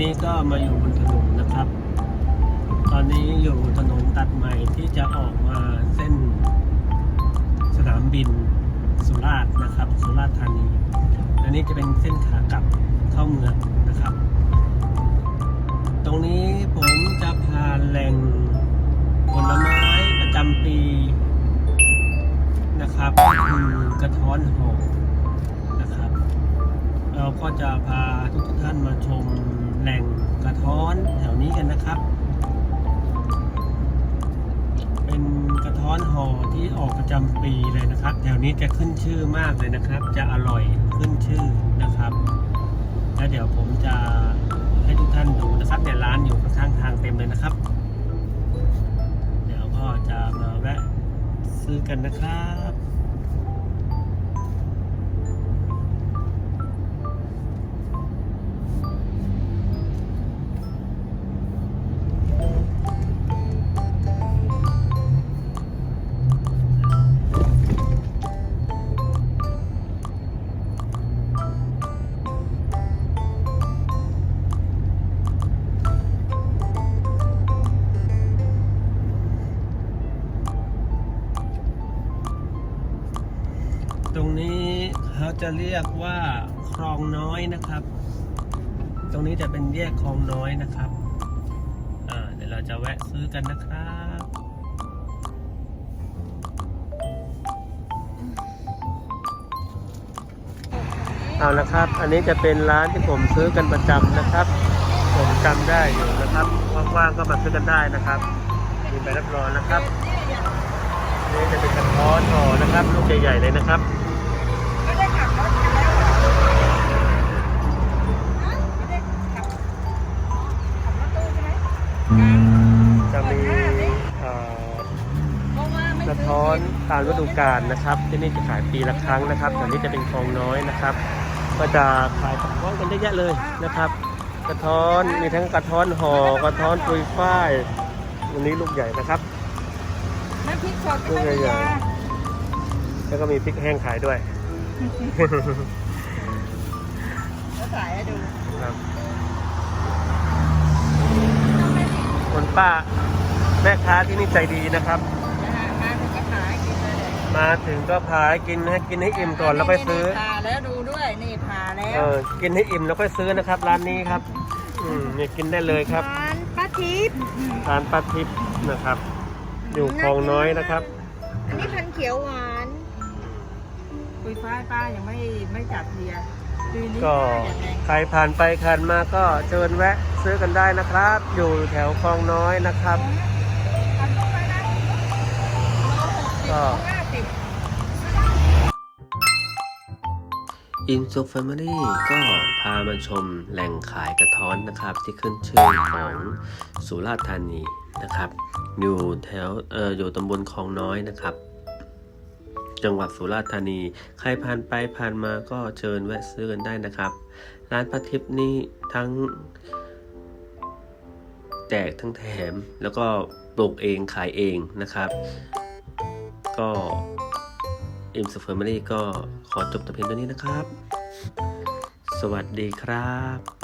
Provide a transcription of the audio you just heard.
นี้ก็มาอยู่บนถนนนะครับ ตอนนี้อยู่ถนนตัดใหม่ที่จะออกมาเส้นสนามบินสุราษฎร์นะครับ สุราษฎร์ธานี อันนี้จะเป็นเส้นขากลับเข้าเมืองนะครับ ตรงนี้ผมจะพาแหล่งผลไม้ประจำปีนะครับคือกระท้อนหอมนะครับ เราก็จะพาทุกท่านมาชม หล่งกระท้อนแถวนี้กันนะครับ เป็นกระท้อนห่อที่ออกประจำปีเลยนะครับ แถวนี้จะขึ้นชื่อมากเลยนะครับ จะอร่อยขึ้นชื่อนะครับ แล้วเดี๋ยวผมจะให้ทุกท่านดูนะครับเนี่ยร้านอยู่ข้างทางเต็มเลยนะครับ เดี๋ยวก็จะมาแวะซื้อกันนะครับ ตรงนี้เขาจะเรียกว่าคลองน้อยนะครับ ตรงนี้จะเป็นแยกคลองน้อยนะครับเดี๋ยวเราจะแวะซื้อกันนะครับเอาละครับ อันนี้จะเป็นร้านที่ผมซื้อกันประจำนะครับ ผมจำได้อยู่นะครับ ว่างๆก็มาซื้อกันได้นะครับมีใบรับรองนะครับ นี่จะเป็นกระท้อนห่อนะครับ ลูกใหญ่ๆเลยนะครับ ตามฤดูกาลนะครับ ที่นี่จะขายปีละครั้งนะครับแต่นี้จะเป็นคลองน้อยนะครับ ก็จะขายกระท้อนกันเยอะแยะเลยนะครับ กระท้อนมีทั้งกระท้อนห่อกระท้อนปุยฝ้ายวันนี้ลูกใหญ่นะครับน้ำพริกสดก็ไม่มีใหญ่ยาแล้วก็มีพริกแห้งขายด้วยแล้วถ่ายให้ดูครับคนป้าแม่ค้าที่นี่ใจดีนะครับ มาถึงก็พาให้กินให้กินให้อิ่มก่อนแล้วค่อยซื้อ ผ่าแล้วดูด้วย นี่ผ่าแล้เอวอ กินให้อิ่มแล้วค่อยซื้อนะครับ ร้านนี้ครับ อืมนี่กินได้เลยครับ ร้านป้าทิพย์ร้านป้าทิพย์นะครับ อยู่คลองน้อยนะครับ อันนี้พันธุ์เขียวหวาน คุยฟ้ายป้ายังไม่ไม่จัดเทียร์ปีนี้ก็ป้าอย่างแรงใครผ่านไปผ่านมาก็เชิญแวะซื้อกันได้นะครับ อยู่แถวคลองน้อยนะครับพันธุ์อะไรนะโลหกสิบก็ อิน o ฟมิลี่ก็พามาชมแหล่งขายกระท้อนนะครับ ที่ขึ้นชื่อของสุราษฎร์ธานีนะครับ อยู่แถวเอ่ออยู่ตำบลคลองน้อยนะครับ จังหวัดสุราษฎร์ธานี ใครผ่านไปผ่านมาก็เชิญแวะซื้อกันได้นะครับ ร้านพัทิพย์นี่ทั้งแจกทั้งแถมแล้วก็ปลูกเองขายเองนะครับ ก็ อิมสเฟอร์มารีก็ขอจบแต่เพียงเท่านี้นะครับ สวัสดีครับ